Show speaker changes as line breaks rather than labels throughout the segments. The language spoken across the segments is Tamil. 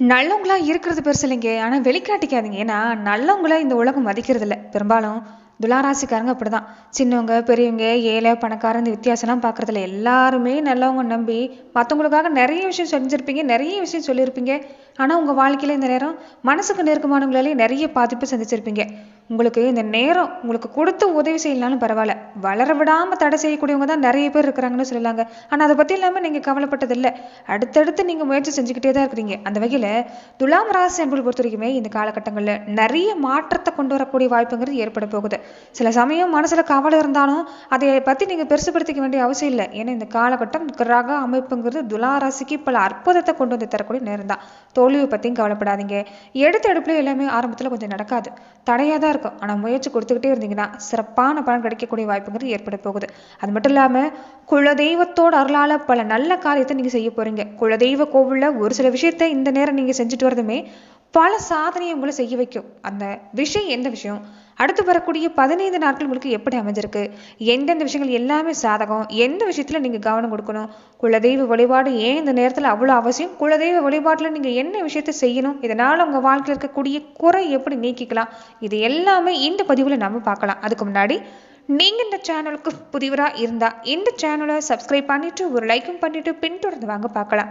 நல்லவங்களா இருக்கிறது பெருசு இல்லைங்க. ஆனால் வெளிக்காட்டிக்காதீங்க. ஏன்னா நல்லவங்கள இந்த உலகம் மதிக்கிறது இல்லை பெரும்பாலும் துளாராசிக்காரங்க அப்படிதான். சின்னவங்க பெரியவங்க ஏழை பணக்காரன் இந்த வித்தியாசம்லாம் பார்க்குறதுல எல்லாருமே நல்லவங்க நம்பி மற்றவங்களுக்காக நிறைய விஷயம் செஞ்சுருப்பீங்க நிறைய விஷயம் சொல்லியிருப்பீங்க. ஆனால் உங்கள் வாழ்க்கையில் இந்த நேரம் மனசுக்கு நெருக்கமானவங்களாலே நிறைய பாதிப்பு சந்திச்சிருப்பீங்க. உங்களுக்கு இந்த நேரம் உங்களுக்கு கொடுத்து உதவி செய்யலனாலும் பரவாயில்ல. வளர விடாமல் தடை செய்யக்கூடியவங்க தான் நிறைய பேர் இருக்கிறாங்கன்னு சொல்லலாங்க. ஆனால் அதை பற்றி இல்லாமல் நீங்கள் கவலைப்பட்டதில்லை அடுத்தடுத்து நீங்கள் முயற்சி செஞ்சுக்கிட்டே தான் இருக்கிறீங்க. அந்த வகையில் துலாம் ராசி அன்புகள் பொறுத்த வரைக்குமே இந்த காலகட்டங்களில் நிறைய மாற்றத்தை கொண்டு வரக்கூடிய வாய்ப்புங்கிறது ஏற்பட போகுது. சில சமயம் மனசில் கவலை இருந்தாலும் அதை பற்றி நீங்கள் பெருசுப்படுத்திக்க வேண்டிய அவசியம் இல்லை. ஏன்னா இந்த காலகட்டம் கிரக அமைப்புங்கிறது துலா ராசிக்கு பல அற்புதத்தை கொண்டு வந்து தரக்கூடிய நேரம் தான். தோல்வியை பற்றியும் கவலைப்படாதீங்க. எடுத்த எடுப்புல எல்லாமே ஆரம்பத்தில் கொஞ்சம் நடக்காது. தடையாக தான் இருக்கும். ஆனால் முயற்சி கொடுத்துக்கிட்டே இருந்தீங்கன்னா சிறப்பான பலன் கிடைக்கக்கூடிய வாய்ப்புங்கிறது ஏற்பட போகுது. அது மட்டும் இல்லாமல் குலதெய்வத்தோட அருளால் பல நல்ல காரியத்தை நீங்கள் செய்ய போகிறீங்க குலதெய்வ கோவிலில் ஒரு சில விஷயத்தை இந்த நேரம் நீங்கள் செஞ்சுட்டு வரதுமே பல சாதனையை உங்களை செய்ய வைக்கும். அந்த விஷயம் எந்த விஷயம்? அடுத்து வரக்கூடிய பதினைந்து நாட்கள் உங்களுக்கு எப்படி அமைஞ்சிருக்கு? எந்தெந்த விஷயங்கள் எல்லாமே சாதகம். எந்த விஷயத்தில் நீங்கள் கவனம் கொடுக்கணும்? குலதெய்வ வழிபாடு ஏன் இந்த நேரத்தில் அவ்வளோ அவசியம்? குலதெய்வ வழிபாட்டில் நீங்கள் என்ன விஷயத்தை செய்யணும்? இதனால் உங்கள் வாழ்க்கையில் இருக்கக்கூடிய குறை எப்படி நீக்கிக்கலாம்? இது எல்லாமே இந்த பதிவில் நம்ம பார்க்கலாம். அதுக்கு முன்னாடி நீங்கள் இந்த சேனலுக்கு புதிவராக இருந்தால் இந்த சேனலை சப்ஸ்கிரைப் பண்ணிவிட்டு ஒரு லைக்கும் பண்ணிவிட்டு பின்தொடர்ந்து வாங்க பார்க்கலாம்.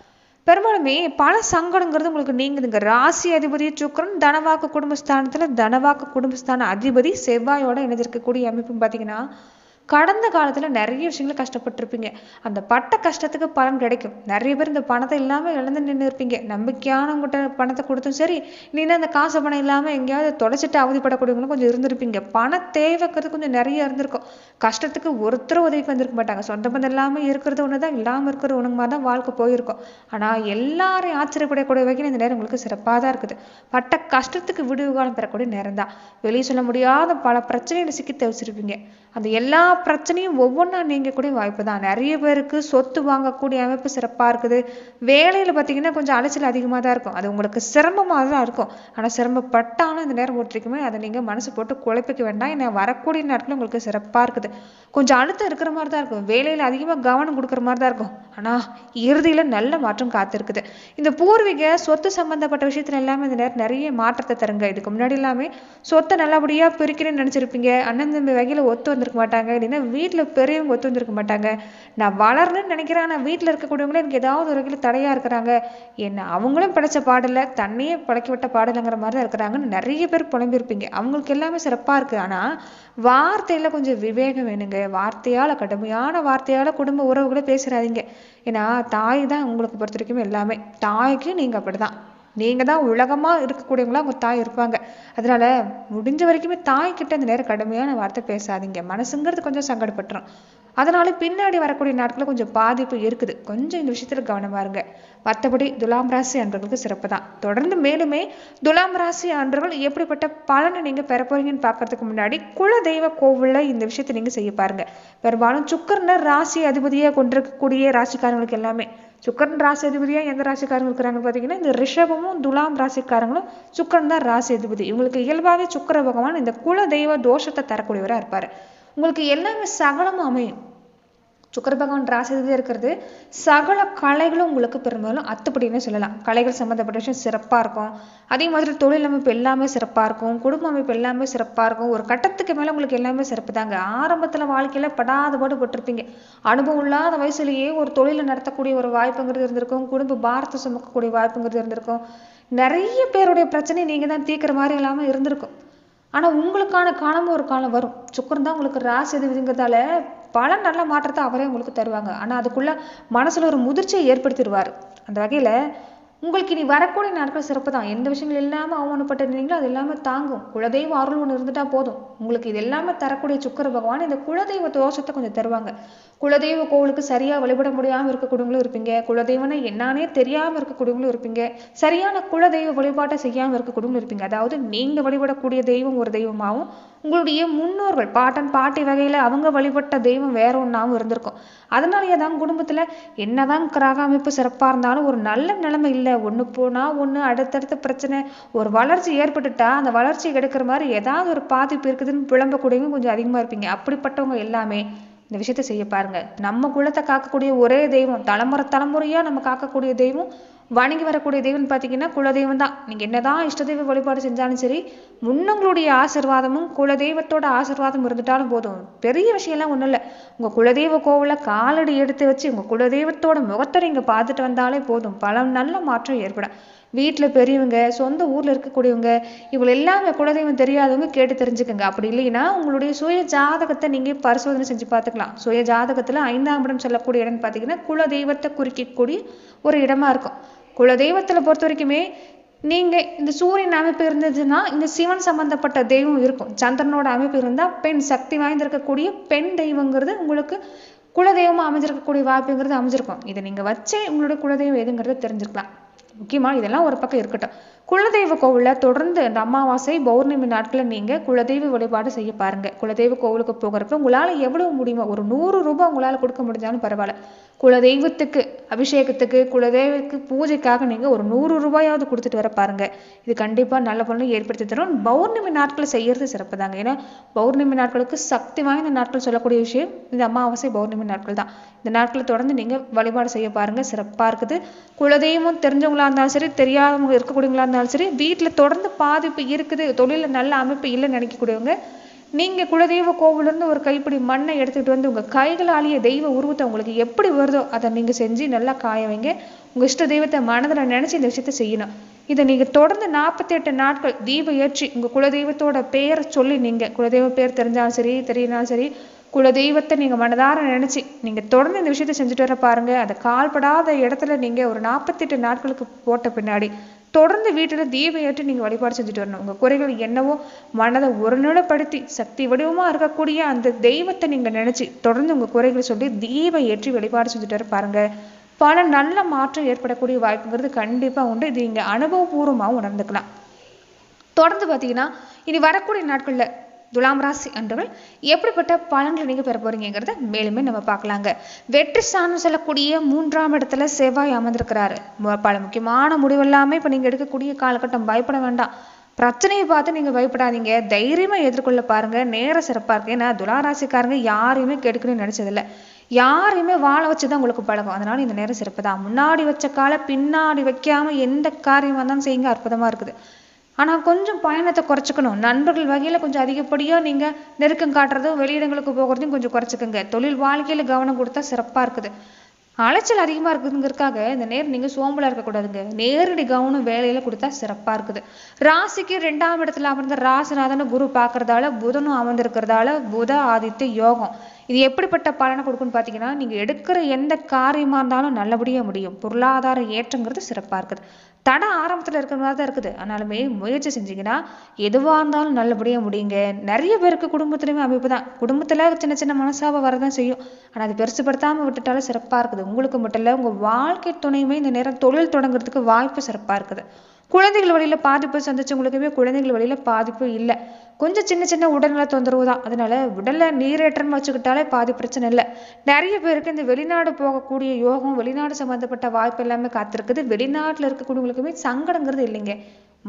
பெரும்பாலுமே பல சங்கடங்கிறது உங்களுக்கு நீங்குதுங்க. ராசி அதிபதி சுக்கரன் தனவாக்கு குடும்பஸ்தானத்தில் தனவாக்கு குடும்பஸ்தான அதிபதி செவ்வாயோட இணைஞ்சிருக்கக்கூடிய அமைப்பு பார்த்தீங்கன்னா கடந்த காலத்தில் நிறைய விஷயங்களை கஷ்டப்பட்டிருப்பீங்க. அந்த பட்ட கஷ்டத்துக்கு பலன் கிடைக்கும். நிறைய பேர் இந்த பணத்தை இல்லாமல் இழந்து நின்று இருப்பீங்க. நம்பிக்கையானவங்ககிட்ட பணத்தை கொடுத்தும் சரி இல்லைன்னா அந்த காசு பணம் இல்லாமல் எங்கேயாவது தொலைச்சிட்டு அவதிப்படக்கூடியவங்களும் கொஞ்சம் இருந்திருப்பீங்க. பண தேவைக்கிறது கொஞ்சம் நிறைய இருந்திருக்கும். கஷ்டத்துக்கு ஒருத்தர் உதவிக்கு வந்திருக்க மாட்டாங்க. சொந்த பந்தம் இல்லாமல் இருக்கிறது ஒன்று தான் இல்லாமல் இருக்கிற ஒன்று மாதிரி தான் வாழ்க்கை போயிருக்கும். ஆனால் எல்லாரையும் ஆச்சரியப்படக்கூடிய வகையில் இந்த நேரம் உங்களுக்கு சிறப்பாக தான் இருக்குது. பட்ட கஷ்டத்துக்கு விடுவு காலம் பெறக்கூடிய நேரம் தான். வெளியே சொல்ல முடியாத பல பிரச்சனைகளை சிக்கி தவிச்சிருப்பீங்க. அந்த எல்லா பிரச்சனையும் ஒவ்வொன்றா நீங்கக்கூடிய வாய்ப்பு தான் நிறைய பேருக்கு சொத்து வாங்கக்கூடிய அமைப்பு சிறப்பாக இருக்குது. வேலையில் பார்த்தீங்கன்னா கொஞ்சம் அலைச்சல் அதிகமாக தான் இருக்கும். அது உங்களுக்கு சிரமமாக தான் இருக்கும். ஆனால் சிரமப்பட்டாலும் இந்த நேரம் போட்டிருக்குமே அதை நீங்கள் மனசு போட்டு குழப்பிக்க வேண்டாம். ஏன்னா வரக்கூடிய நேரத்தில் உங்களுக்கு சிறப்பாக இருக்குது. கொஞ்சம் அழுத்தம் இருக்கிற மாதிரி தான் இருக்கும். வேலையில் அதிகமாக கவனம் கொடுக்குற மாதிரி தான் இருக்கும். ஆனால் இறுதியில் நல்ல மாற்றம் காத்திருக்குது. இந்த பூர்வீக சொத்து சம்பந்தப்பட்ட விஷயத்துல எல்லாமே இந்த நேரம் நிறைய மாற்றத்தை தருங்க. இதுக்கு முன்னாடி எல்லாமே சொத்தை நல்லபடியாக பிரிக்கிறேன்னு நினச்சிருப்பீங்க. அண்ணன் தம்பி வகையில் ஒத்து வந்திருக்க மாட்டாங்க. இல்லைன்னா வீட்டில் பெரியவங்க ஒத்து வந்திருக்க மாட்டாங்க. நான் வளரணும்னு நினைக்கிறேன் ஆனால் வீட்டில் இருக்கக்கூடியவங்களே எனக்கு ஏதாவது ஒரு வகையில் தடையாக இருக்கிறாங்க. என்ன அவங்களும் படைச்ச பாடலை தன்னையே பிழைக்கப்பட்ட விட்ட பாடலைங்கிற மாதிரி தான் இருக்கிறாங்கன்னு நிறைய பேர் புலம்பியிருப்பீங்க. அவங்களுக்கு எல்லாமே சிறப்பாக இருக்குது ஆனால் வார்த்தையில் கொஞ்சம் விவேகம் வேணுங்க. வார்த்தையால் கடுமையான வார்த்தையால் குடும்ப உறவுகளை பேசுகிறாதீங்க ஏன்னா தாய் தான் உங்களுக்கு பொறுத்த வரைக்கும் எல்லாமே. தாய்க்கு நீங்கள் அப்படி தான் நீங்கள் தான் உலகமாக இருக்கக்கூடியவங்களா உங்கள் தாய் இருப்பாங்க. அதனால முடிஞ்ச வரைக்குமே தாய்கிட்ட இந்த நேரம் கடுமையான வார்த்தை பேசாதீங்க. மனசுங்கிறது கொஞ்சம் சங்கடப்பட்டுரும். அதனால பின்னாடி வரக்கூடிய நாட்களில் கொஞ்சம் பாதிப்பு இருக்குது. கொஞ்சம் இந்த விஷயத்தில் கவனமாக இருங்க. மற்றபடி துலாம் ராசி அன்பர்களுக்கு சிறப்பு தான். தொடர்ந்து மேலுமே துலாம் ராசி அன்பர்கள் எப்படிப்பட்ட பலனை நீங்கள் பெற போறீங்கன்னு பார்க்கறதுக்கு முன்னாடி குல தெய்வ கோவிலில் இந்த விஷயத்தை நீங்கள் செய்ய பாருங்க. பெரும்பாலும் சுக்கரனை ராசி அதிபதியாக கொண்டிருக்கக்கூடிய ராசிக்காரங்களுக்கு எல்லாமே சுக்கரன் ராசி அதிபதியாக எந்த ராசிக்காரங்க இருக்கிறாங்க பார்த்தீங்கன்னா இந்த ரிஷபமும் துலாம் ராசிக்காரங்களும் சுக்கரன் தான் ராசி அதிபதி. இவங்களுக்கு இயல்பாகவே சுக்கர பகவான் இந்த குல தெய்வ தோஷத்தை தரக்கூடியவராக இருப்பார். உங்களுக்கு எல்லாமே சகலமும் அமையும். சுக்கர பகவான் ராசிதியாக இருக்கிறது சகல கலைகளும் உங்களுக்கு பெரும்பாலும் அத்துப்படின்னு சொல்லலாம். கலைகள் சம்மந்தப்பட்ட விஷயம் சிறப்பாக இருக்கும். அதே மாதிரி தொழில் அமைப்பு எல்லாமே சிறப்பாக இருக்கும். குடும்ப அமைப்பு எல்லாமே சிறப்பாக இருக்கும். ஒரு கட்டத்துக்கு மேலே உங்களுக்கு எல்லாமே சிறப்பு தாங்க. ஆரம்பத்தில் வாழ்க்கையில் படாத பாடு பட்டிருப்பீங்க. அனுபவம் இல்லாத வயசுலேயே ஒரு தொழிலை நடத்தக்கூடிய ஒரு வாய்ப்புங்கிறது இருந்திருக்கும். குடும்ப பாரத்தை சுமக்கக்கூடிய வாய்ப்புங்கிறது இருந்திருக்கும். நிறைய பேருடைய பிரச்சனை நீங்கள் தான் தீர்க்குற மாதிரி இல்லாமல் இருந்திருக்கும். ஆனால் உங்களுக்கான காலமும் ஒரு காலம் வரும். சுக்கரம் தான் உங்களுக்கு ராசி எதுங்கிறதால பல நல்ல மாற்றத்தை அவரே உங்களுக்கு தருவாங்க. ஆனால் அதுக்குள்ளே மனசில் ஒரு முதிர்ச்சியை ஏற்படுத்திடுவார். அந்த வகையில் உங்களுக்கு இனி வரக்கூடிய நாட்கள் சிறப்பு தான் எந்த விஷயங்கள் இல்லாமல் அவமானப்பட்டு இருந்தீங்களோ அது எல்லாமே தாங்கும். குலதெய்வ அருள் ஒன்று இருந்துட்டா போதும். உங்களுக்கு இது எல்லாமே தரக்கூடிய சுக்கர பகவான் இந்த குலதெய்வ தோஷத்தை கொஞ்சம் தருவாங்க. குலதெய்வ கோவிலுக்கு சரியா வழிபட முடியாமல் இருக்கக்கூடியவங்களும் இருப்பீங்க. குலதெய்வம்னா என்னானே தெரியாமல் இருக்கக்கூடியவங்களும் இருப்பீங்க. சரியான குலதெய்வ வழிபாட்டை செய்யாமல் இருக்கக்கூடியவங்களும் இருப்பீங்க. அதாவது நீங்கள் வழிபடக்கூடிய தெய்வம் ஒரு தெய்வமாகவும் உங்களுடைய முன்னோர்கள் பாட்டன் பாட்டி வகையில் அவங்க வழிபட்ட தெய்வம் வேற ஒன்றாவும் இருந்திருக்கும். அதனாலேயே தான் குடும்பத்தில் என்னதான் கிரக அமைப்பு சிறப்பாக இருந்தாலும் ஒரு நல்ல நிலைமை இல்லை ஒண்ணு போனா ஒண்ணு அடுத்தடுத்த பிரச்சனை. ஒரு வளர்ச்சி ஏற்பட்டுட்டா அந்த வளர்ச்சி கெடுக்கிற மாதிரி ஏதாவது ஒரு பாதிப்பு இருக்குதுன்னு புலம்பக்கூடியவங்க கொஞ்சம் அதிகமா இருப்பீங்க. அப்படிப்பட்டவங்க எல்லாமே இந்த விஷயத்த செய்ய பாருங்க. நம்ம குலத்தை காக்கக்கூடிய ஒரே தெய்வம் தலைமுறை தலைமுறையா நம்ம காக்கக்கூடிய தெய்வம் வணங்கி வரக்கூடிய தெய்வம்னு பார்த்தீங்கன்னா குலதெய்வம் தான். நீங்கள் என்னதான் இஷ்டதெய்வ வழிபாடு செஞ்சாலும் சரி முன்னங்களுடைய ஆசிர்வாதமும் குலதெய்வத்தோட ஆசிர்வாதம் இருந்துட்டாலும் போதும். பெரிய விஷயம்லாம் ஒன்றும் இல்லை. உங்கள் குலதெய்வ கோவில காலடி எடுத்து வச்சு உங்கள் குலதெய்வத்தோட முகத்தை நீங்கள் பார்த்துட்டு வந்தாலே போதும். பல நல்ல மாற்றம் ஏற்படும். வீட்டில் பெரியவங்க சொந்த ஊரில் இருக்கக்கூடியவங்க இவங்க எல்லாமே குலதெய்வம் தெரியாதவங்க கேட்டு தெரிஞ்சுக்கோங்க. அப்படி இல்லைன்னா உங்களுடைய சுய ஜாதகத்தை நீங்கள் பரிசோதனை செஞ்சு பார்த்துக்கலாம். சுய ஜாதகத்தில் ஐந்தாம் இடம் சொல்லக்கூடிய இடம்னு பார்த்தீங்கன்னா குலதெய்வத்தை குறிக்கக்கூடிய ஒரு இடமா இருக்கும். குலதெய்வத்தில் பொறுத்த வரைக்குமே நீங்க இந்த சூரியன் அமைப்பு இருந்ததுன்னா இந்த சிவன் சம்பந்தப்பட்ட தெய்வம் இருக்கும். சந்திரனோட அமைப்பு இருந்தால் பெண் சக்தி வாய்ந்திருக்கக்கூடிய பெண் தெய்வங்கிறது உங்களுக்கு குலதெய்வமாக அமைஞ்சிருக்கக்கூடிய வாய்ப்புங்கிறது அமைஞ்சிருக்கும். இதை நீங்க வச்சே உங்களுடைய குலதெய்வம் எதுங்கிறத தெரிஞ்சுக்கலாம். முக்கியமா இதெல்லாம் ஒரு பக்கம் இருக்கட்டும். குலதெய்வ கோவில்ல தொடர்ந்து இந்த அமாவாசை பௌர்ணமி நாட்களில் நீங்க குலதெய்வ வழிபாடு செய்ய பாருங்க. குலதெய்வ கோவிலுக்கு போகிறப்ப உங்களால எவ்வளவு முடியுமோ ஒரு நூறு ரூபாய் உங்களால கொடுக்க முடிஞ்சாலும் பரவாயில்ல. குலதெய்வத்துக்கு அபிஷேகத்துக்கு குலதெய்வக்கு பூஜைக்காக நீங்க ஒரு நூறு ரூபாயாவது கொடுத்துட்டு வர பாருங்க. இது கண்டிப்பா நல்ல பலனை ஏற்படுத்தி தரும். பௌர்ணமி நாட்களை செய்யறது சிறப்பு தாங்க. ஏன்னா பௌர்ணமி நாட்களுக்கு சக்தி வாய்ந்த நாட்கள் சொல்லக்கூடிய விஷயம் இந்த அமாவாசை பௌர்ணமி நாட்கள் தான். இந்த நாட்களை தொடர்ந்து நீங்க வழிபாடு செய்ய பாருங்க. சிறப்பாக இருக்குது. குலதெய்வம் தெரிஞ்சவங்களா இருந்தாலும் சரி தெரியாதவங்க இருக்கக்கூடியவங்களா இருந்தாலும் சரி வீட்டுல தொடர்ந்து பாதிப்பு இருக்குது தொழில நல்ல அமைப்பு இல்லைன்னு நினைக்கக்கூடியவங்க நீங்க குலதெய்வ கோவிலிருந்து ஒரு கைப்பிடி மண்ணை எடுத்துக்கிட்டு வந்து உங்க கைகளாலேயே தெய்வ உருவத்தை உங்களுக்கு எப்படி வருதோ அதை நீங்க செஞ்சு நல்லா காய வைங்க. உங்க இஷ்ட தெய்வத்தை மனதுல நினைச்சு இந்த விஷயத்த செய்யணும். இதை நீங்க தொடர்ந்து நாற்பத்தி எட்டு நாட்கள் தீபம் ஏற்றி உங்க குலதெய்வத்தோட பேரை சொல்லி நீங்க குலதெய்வ பேர் தெரிஞ்சாலும் சரி தெரியனாலும் சரி குலதெய்வத்தை நீங்க மனதார நினைச்சு நீங்க தொடர்ந்து இந்த விஷயத்த செஞ்சுட்டு வர பாருங்க. அதை கால்படாத இடத்துல நீங்க ஒரு நாற்பத்தெட்டு நாட்களுக்கு போட்ட பின்னாடி தொடர்ந்து வீட்டுல தீபம் நீங்கள் நீங்க வழிபாடு செஞ்சுட்டு வரணும். உங்க குறைகள் என்னவோ மனதை ஒருநிலைப்படுத்தி சக்தி வடிவமா இருக்கக்கூடிய அந்த தெய்வத்தை நீங்க நினைச்சு தொடர்ந்து உங்க குறைகளை சொல்லி தீபம் ஏற்றி வழிபாடு செஞ்சுட்டு வர பாருங்க. பல நல்ல மாற்றம் ஏற்படக்கூடிய வாய்ப்புங்கிறது கண்டிப்பா உண்டு. இது நீங்க அனுபவபூர்வமாகவும் உணர்ந்துக்கலாம். தொடர்ந்து பார்த்தீங்கன்னா இனி வரக்கூடிய நாட்கள்ல துலாம் ராசி அன்பர்கள் எப்படிப்பட்ட பலன்களை நீங்க பெற போறீங்கிறத மேலுமே நம்ம பார்க்கலாங்க. வெற்றி ஸ்தானம் செல்லக்கூடிய மூன்றாம் இடத்துல செவ்வாய் அமர்ந்திருக்கிறாரு. பல முக்கியமான முடிவு எல்லாமே இப்ப நீங்க எடுக்கக்கூடிய காலகட்டம். பயப்பட வேண்டாம். பிரச்சனையை பார்த்து நீங்க பயப்படாதீங்க. தைரியமா எதிர்கொள்ள பாருங்க. நேர சிறப்பா இருக்கு. ஏன்னா துளாராசிக்காரங்க யாரையுமே கெடுக்கணும்னு நினைச்சதில்ல. யாரையுமே வாழ வச்சுதான் உங்களுக்கு பழகும் அதனால இந்த நேரம் சிறப்பு தான். முன்னாடி வச்ச காலை பின்னாடி வைக்காம எந்த காரியம் வந்தாலும் செய்யுங்க. அற்புதமா இருக்குது. ஆனா கொஞ்சம் பயணத்தை குறைச்சிக்கணும். நண்பர்கள் வகையில கொஞ்சம் அதிகப்படியா நீங்க நெருக்கம் காட்டுறதும் வெளியிடங்களுக்கு போகிறதையும் கொஞ்சம் குறைச்சிக்கோங்க. தொழில் வாழ்க்கையில கவனம் கொடுத்தா சிறப்பா இருக்குது. அலைச்சல் அதிகமா இருக்குதுங்கிறதுக்காக இந்த நேரம் நீங்க சோம்பலா இருக்கக்கூடாதுங்க நேரடி கவனம் வேலையில கொடுத்தா சிறப்பா இருக்குது. ராசிக்கு ரெண்டாம் இடத்துல அமர்ந்த ராசிநாதன குரு பார்க்கறதால புதனும் அமர்ந்திருக்கிறதால புத ஆதித்ய யோகம். இது எப்படிப்பட்ட பலனை கொடுக்கும்னு பார்த்தீங்கன்னா நீங்க எடுக்கிற எந்த காரியமாக இருந்தாலும் நல்லபடியாக முடியும். பொருளாதார ஏற்றங்கிறது சிறப்பாக இருக்குது. தடை ஆரம்பத்தில் இருக்கிற மாதிரி தான் இருக்குது. ஆனாலுமே முயற்சி செஞ்சீங்கன்னா எதுவாக இருந்தாலும் நல்லபடியாக முடியுங்க. நிறைய பேருக்கு குடும்பத்திலுமே அமைப்பு தான். குடும்பத்தில் சின்ன சின்ன மனசாவை வரதான் செய்யும். ஆனால் அது பெருசுப்படுத்தாமல் விட்டுட்டாலும் சிறப்பாக இருக்குது. உங்களுக்கு மட்டும் இல்லை உங்கள் வாழ்க்கை துணையுமே இந்த நேரம் தொழில் தொடங்குறதுக்கு வாய்ப்பு சிறப்பாக இருக்குது. குழந்தைகள் வழியில் பாதிப்பு சந்திச்சவங்களுக்குமே குழந்தைகள் வழியில் பாதிப்பு இல்லை. கொஞ்சம் சின்ன சின்ன உடல்நல தொந்தரவு தான். அதனால உடல்ல நீரேற்றம் வச்சுக்கிட்டாலே பாதி பிரச்சனை இல்லை. நிறைய பேருக்கு இந்த வெளிநாடு போகக்கூடிய யோகம் வெளிநாடு சம்மந்தப்பட்ட வாய்ப்பு எல்லாமே காத்திருக்குது. வெளிநாட்டில் இருக்கக்கூடியவங்களுக்குமே சங்கடங்கிறது இல்லைங்க.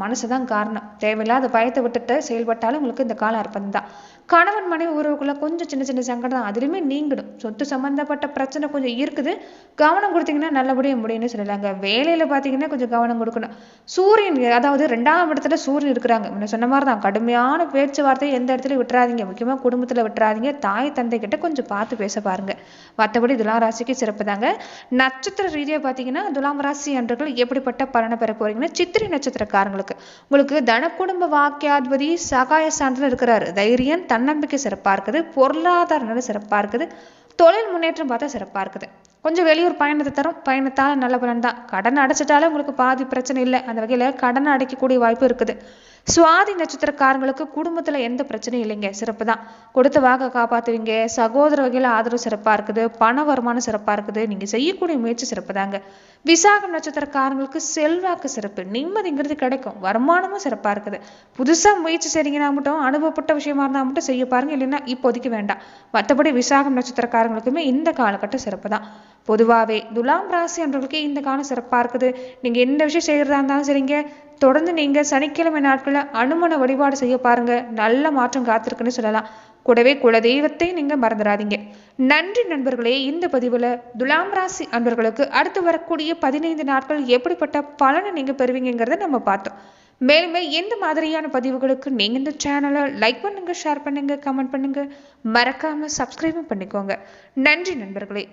மனசுதான் காரணம். தேவையில்லாத பயத்தை விட்டுட்டு செயல்பட்டாலும் உங்களுக்கு இந்த காலம் அர்ப்பணம் தான். கணவன் மனைவி உறவுக்குள்ள கொஞ்சம் சின்ன சின்ன சங்கடம் தான். அதுலயுமே நீங்கிடும். சொத்து சம்மந்தப்பட்ட பிரச்சனை கொஞ்சம் இருக்குது. கவனம் கொடுத்தீங்கன்னா நல்லபடியாக முடியும்னு சொல்லலாங்க வேலையில் பார்த்தீங்கன்னா கொஞ்சம் கவனம் கொடுக்கணும். சூரியன் அதாவது ரெண்டாம் இடத்துல சூரியன் இருக்கிறாங்க. முன்ன சொன்ன மாதிரி தான் கடுமையான பேச்சுவார்த்தையை எந்த இடத்துல விட்டுறாதீங்க. முக்கியமாக குடும்பத்தில் விட்டுறாதீங்க. தாய் தந்தை கிட்ட கொஞ்சம் பார்த்து பேச பாருங்க. மற்றபடி துலாம் ராசிக்கு சிறப்பு தாங்க. நட்சத்திர ரீதியாக பார்த்தீங்கன்னா துலாம் ராசி அன்றர்கள் எப்படிப்பட்ட பலனை பெற போறீங்கன்னா சித்திரை நட்சத்திரக்காரங்களுக்கு. உங்களுக்கு தன குடும்ப வாக்கியாதிபதி சகாய சான்றில் இருக்கிறாரு. தைரியம் தன்னம்பிக்கை சிறப்பா இருக்குது பொருளாதார நிலை சிறப்பா இருக்குது தொழில் முன்னேற்றம் பார்த்தா சிறப்பா இருக்குது கொஞ்சம் வெளியூர் பயணத்தை தரும் பயணத்தால் நல்ல பலன் தான். கடன் அடைச்சிட்டாலே உங்களுக்கு பாதி பிரச்சனை இல்லை. அந்த வகையில் கடன் அடைக்கக்கூடிய வாய்ப்பு இருக்குது. சுவாதி நட்சத்திரக்காரங்களுக்கு குடும்பத்தில் எந்த பிரச்சனையும் இல்லைங்க. சிறப்பு தான். கொடுத்த வாக்கை காப்பாற்றுவீங்க சகோதர வகையில் ஆதரவு சிறப்பாக இருக்குது. பண வருமானம் சிறப்பாக இருக்குது. நீங்கள் செய்யக்கூடிய முயற்சி சிறப்பு தாங்க. விசாகம் நட்சத்திரக்காரங்களுக்கு செல்வாக்கு சிறப்பு. நிம்மதிங்கிறது கிடைக்கும். வருமானமும் சிறப்பாக இருக்குது. புதுசாக முயற்சி செய்றீங்கன்னா மட்டும் அனுபவப்பட்ட விஷயமா இருந்தால் மட்டும் செய்ய பாருங்க. இல்லைன்னா இப்போதைக்கு வேண்டாம். மற்றபடி விசாகம் நட்சத்திரக்காரங்களுக்குமே இந்த காலகட்டம் சிறப்பு தான். பொதுவாகவே துலாம் ராசி என்றவர்களுக்கு இந்த காலம் சிறப்பாக இருக்குது. நீங்கள் எந்த விஷயம் செய்கிறதா இருந்தாலும் சரிங்க. தொடர்ந்து நீங்கள் சனிக்கிழமை நாட்களில் அனுமன வழிபாடு செய்ய பாருங்கள் நல்ல மாற்றம் காத்திருக்குன்னு சொல்லலாம். கூடவே குலதெய்வத்தை நீங்கள் மறந்துடாதீங்க. நன்றி நண்பர்களே இந்த பதிவில் துலாம் ராசி அன்பர்களுக்கு அடுத்து வரக்கூடிய பதினைந்து நாட்கள் எப்படிப்பட்ட பலனை நீங்கள் பெறுவீங்கிறத நம்ம பார்த்தோம். மேலுமே எந்த மாதிரியான பதிவுகளுக்கு நீங்கள் இந்த சேனலை லைக் பண்ணுங்க ஷேர் பண்ணுங்க கமெண்ட் பண்ணுங்க. மறக்காமல் சப்ஸ்கிரைபும் பண்ணிக்கோங்க. நன்றி நண்பர்களே.